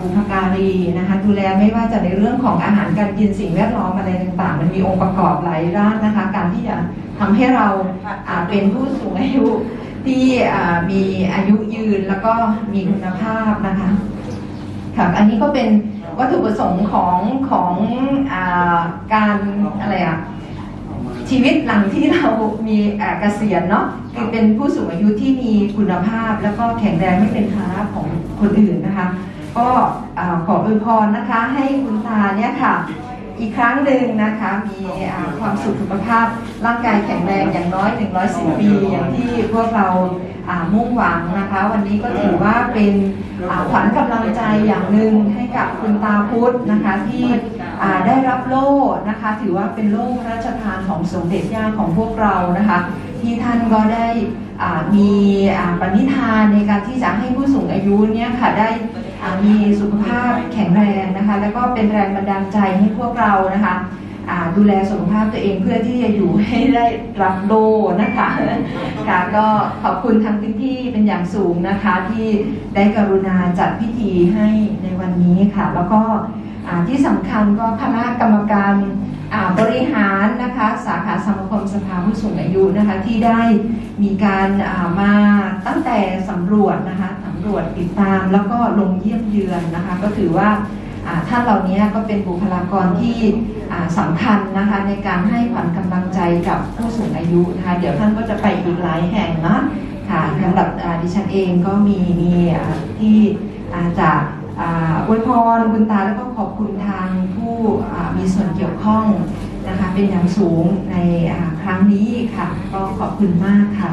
บุพการีนะคะดูแลไม่ว่าจะในเรื่องของอาหารการกินสิ่งแวดล้อมอะไรต่างๆ มันมีองค์ประกอบหลายด้านนะคะ การที่จะทำให้เราเป็นผู้สูงอายุที่มีอายุยืนแล้วก็มีคุณภาพนะคะค่ะอันนี้ก็เป็นวัตถุประสงค์ของของอการอะไรอะชีวิตหลังที่เรามีเกษียณเนาะคือเป็นผู้สูงอายุที่มีคุณภาพ แล้วก็แข็งแรงไม่เป็นภาระของคนอื่นนะคะ ก็ขออวยพรนะคะให้คุณตาเนี่ยค่ะ อีกครั้งหนึ่งนะคะมีความสุขสุขภาพร่างกายแข็งแรงอย่างน้อย 110 ปี อย่างที่พวกเรามุ่งหวังนะคะ วันนี้ก็ถือว่าเป็นขวัญกำลังใจอย่างหนึ่งให้กับคุณตาพุทธนะคะที่ได้รับโล่นะคะ ถือว่าเป็นโล่พระราชทานของสมเด็จย่าของพวกเรานะคะ ที่ท่านก็ได้มีปณิธานในการที่จะให้ผู้สูงอายุเนี่ยค่ะได้มีสุขภาพแข็งแรงนะคะแล้วก็เป็นแรงบันดาลใจให้พวกเรานะคะดูแลสุขภาพตัวเองเพื่อที่จะอยู่ให้ได้รับโลนะคะค่ะก็ขอบคุณทางพื้นที่เป็นอย่างสูงนะคะที่ได้กรุณาจัดพิธีให้ในวันนี้ค่ะ แล้วก็ที่สำคัญก็คณะกรรมการ บริหารนะคะสาขาสมาคมสภาผู้สูงอายุนะคะที่ได้มีการมาตั้งแต่สำรวจนะคะสำรวจติดตามแล้วก็ลงเยี่ยมเยือนนะคะก็ถือว่าท่านเหล่านี้ก็เป็นบุคลากรที่สำคัญนะคะในการให้ขวัญกำลังใจกับผู้สูงอายุนะคะเดี๋ยวท่านก็จะไปอีกหลายแห่งนะค่ะสำหรับดิฉันเองก็มีมีที่อาจะอวยพรคุณตาแล้วก็ขอบคุณทางผู้มีส่วน ข้องนะคะเป็นอย่างสูงในครั้งนี้ค่ะ ก็ขอบคุณมากค่ะ